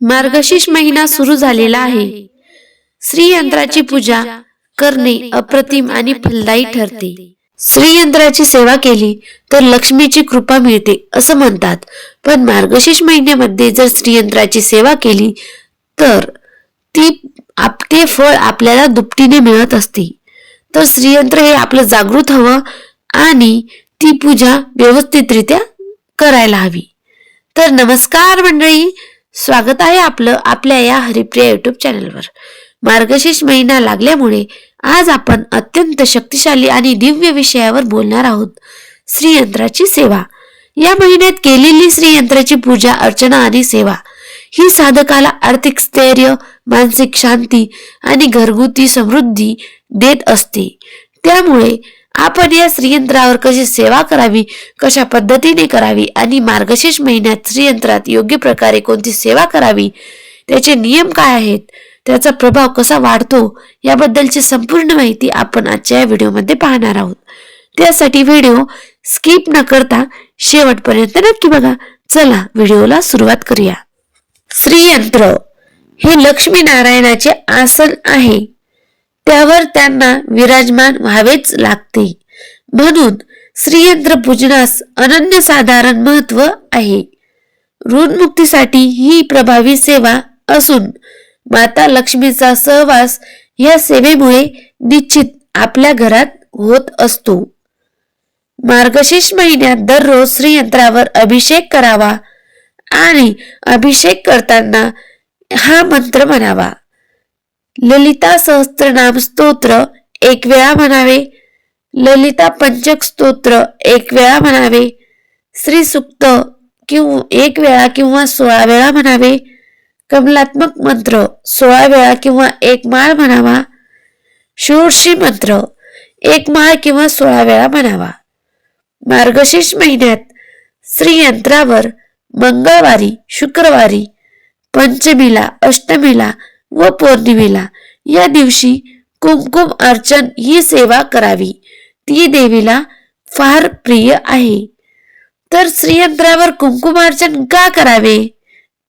मार्गशीर्ष महिना सुरू झालेला आहे. श्रीयंत्राची पूजा करणे अप्रतिम आणि फलदायी ठरते. श्रीयंत्राची सेवा केली तर लक्ष्मीची कृपा मिळते असं म्हणतात. पण मार्गशीर्ष महिन्यामध्ये जर श्रीयंत्राची सेवा केली तर ती आप ते फळ आपल्याला दुपटीने मिळत असते. तर श्रीयंत्र हे आपलं जागृत हवं आणि ती पूजा व्यवस्थितरित्या करायला हवी. तर नमस्कार मंडळी स्वागत आहे आपलं आपल्या या हरिप्रिया युट्यूब चॅनलवर मार्गशीर्ष महिना लागल्यामुळे आज आपण अत्यंत शक्तिशाली आणि दिव्य विषयावर बोलणार आहोत श्रीयंत्राची सेवा. या महिन्यात केलेली श्रीयंत्राची पूजा अर्चना आणि सेवा ही साधकाला आर्थिक स्थैर्य मानसिक शांती आणि घरगुती समृद्धी देत असते. त्यामुळे आपण या श्रीयंत्रावर कशी सेवा करावी कशा पद्धतीने करावी आणि मार्गशीर्ष महिन्यात श्रीयंत्रात योग्य प्रकारे कोणती सेवा करावी त्याचे नियम काय आहेत त्याचा प्रभाव कसा वाढतो याबद्दलची संपूर्ण माहिती आपण आजच्या या व्हिडिओमध्ये पाहणार आहोत. त्यासाठी व्हिडिओ स्किप न करता शेवटपर्यंत नक्की बघा. चला व्हिडिओला सुरुवात करूया. श्रीयंत्र हे लक्ष्मी नारायणाचे आसन आहे. त्यावर त्यांना विराजमान व्हावेच लागते. म्हणून श्रीयंत्र पूजनास अनन्यसाधारण महत्त्व आहे. ऋणमुक्तीसाठी ही प्रभावी सेवा असून माता लक्ष्मीचा सहवास या सेवेमुळे निश्चित आपल्या घरात होत असतो. मार्गशीर्ष महिन्यात दररोज श्रीयंत्रावर अभिषेक करावा आणि अभिषेक करताना हा मंत्र म्हणावा. ललिता सहस्त्रनाम स्तोत्र एक वेळा म्हणावे. ललिता पंचक स्तोत्र एक वेळा म्हणावे. श्री सुक्त किंवा एक वेळा किंवा सोळा वेळा म्हणावे. कमलात्मक मंत्र सोळा वेळा किंवा एक माळ म्हणावा. षोडशी मंत्र एक माळ किंवा सोळा वेळा म्हणावा. मार्गशीर्ष महिन्यात श्रीयंत्रावर मंगळवारी शुक्रवारी पंचमीला अष्टमीला व पौर्णिमेला. या दिवशी कुमकुम अर्चन ही सेवा करावी. ती देवीला फार प्रिय आहे. तर श्रीयंत्रावर कुंकुमार्चन का करावे?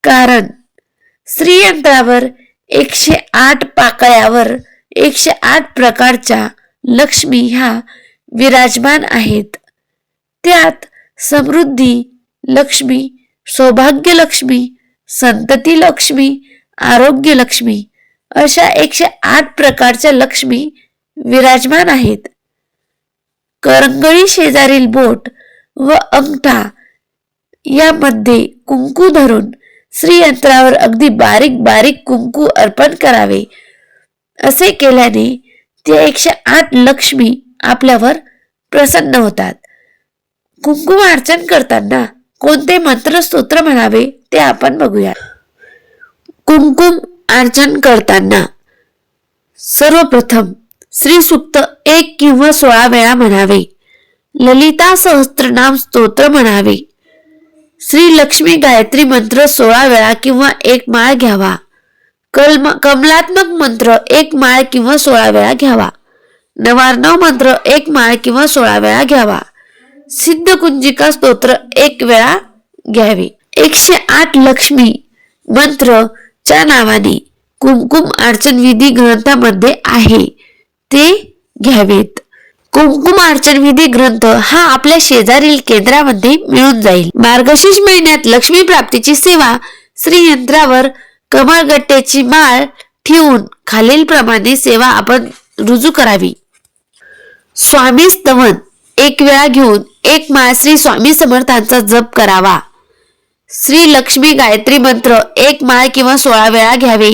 कारण श्रीयंत्रावर एकशे आठ पाकळ्यावर एकशे आठ प्रकारच्या लक्ष्मी ह्या विराजमान आहेत. त्यात समृद्धी लक्ष्मी सौभाग्य लक्ष्मी संतती लक्ष्मी आरोग्य लक्ष्मी अशा एकशे आठ प्रकारच्या लक्ष्मी विराजमान आहेत. करंगळी शेजारील बोट व अंगठा यामध्ये कुंकू धरून श्रीयंत्रावर अगदी बारीक बारीक कुंकू अर्पण करावे. असे केल्याने ते एकशे आठ लक्ष्मी आपल्यावर प्रसन्न होतात. कुंकुम अर्चन करताना कोणते मंत्र स्तोत्र म्हणावे ते आपण बघूया कुमकुम अर्चन करताना. सर्वप्रथम श्री सुक्त एक किंवा सोळा वेळा म्हणावे. ललिता सहस्त्रनाम स्तोत्र म्हणावे. श्री लक्ष्मी गायत्री मंत्र सोळा वेळा किंवा एक माळ घ्यावा. कलम कमलात्मक मंत्र एक माळ किंवा सोळा वेळा घ्यावा. नवार्णव मंत्र एक माळ किंवा सोळा वेळा घ्यावा. सिद्ध कुंजिका स्तोत्र एक वेळा घ्यावे. एकशे आठ लक्ष्मी मंत्र च्या नावाने कुंकुम अर्चन विधी ग्रंथामध्ये आहे. ते घ्यावेत. कुमकुम अर्चन विधी ग्रंथ हा आपल्या शेजारील केंद्रामध्ये मिळून जाईल. मार्गशीर्ष महिन्यात लक्ष्मी प्राप्तीची सेवा श्रीयंत्रावर कमळगट्ट्याची माळ ठेवून खालील प्रमाणे सेवा आपण रुजू करावी. स्वामी स्तवन एक वेळा घेऊन एक माळ श्री स्वामी समर्थांचा जप करावा. श्री लक्ष्मी गायत्री मंत्र एक माळ किंवा सोळा वेळा घ्यावे.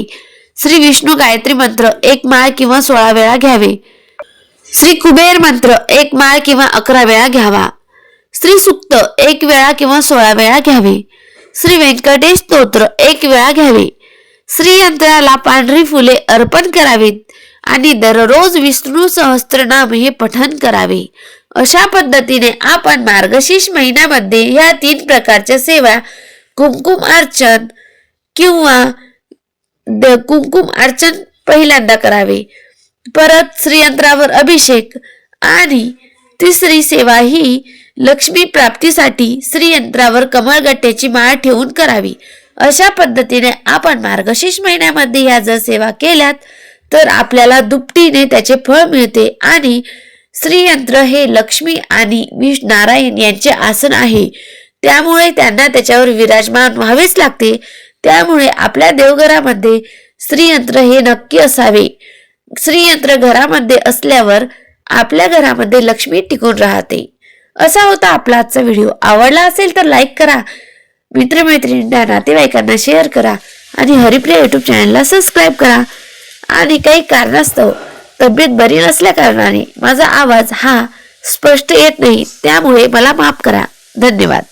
श्री विष्णू गायत्री मंत्र एक माळ किंवा सोळा वेळा घ्यावे. श्री कुबेर मंत्र एक माळ किंवा अकरा वेळा घ्यावा. श्री सुक्त एक वेळा किंवा सोळा वेळा घ्यावे. श्री व्यंकटेश स्तोत्र एक वेळा घ्यावे. श्री यंत्राला पांढरी फुले अर्पण करावीत आणि दररोज विष्णू सहस्त्रनाम हे पठन करावे. अशा पद्धतीने आपण मार्गशीर्ष महिन्यामध्ये या तीन प्रकारच्या सेवा कुंकुम अर्चन किंवा द कुंकुम अर्चन पहिल्यांदा करावे. परत श्रीयंत्रावर अभिषेक आणि तिसरी सेवा ही लक्ष्मी प्राप्तीसाठी श्रीयंत्रावर कमळगट्ट्याची माळ ठेवून करावी. अशा पद्धतीने आपण मार्गशीर्ष महिन्यामध्ये ह्या जर सेवा केल्यात तर आपल्याला दुपटीने त्याचे फळ मिळते आणि श्रीयंत्र हे लक्ष्मी आणि विष नारायण यांचे आसन आहे. त्यामुळे त्यांना त्याच्यावर विराजमान व्हावेच लागते. त्यामुळे आपल्या देवघरामध्ये श्रीयंत्र हे नक्की असावे. श्रीयंत्र घरामध्ये असल्यावर आपल्या घरामध्ये लक्ष्मी टिकून राहते. असा होता आपला आजचा व्हिडिओ. आवडला असेल तर लाईक करा. मित्रमैत्रिणींना नातेवाईकांना शेअर करा. आणि हरिप्रिया युट्यूब चॅनलला सबस्क्राईब करा. आणि काही कारणास्तव तब्येत बरी नसल्या कारणाने माझा आवाज हा स्पष्ट येत नाही. त्यामुळे मला माफ करा. धन्यवाद.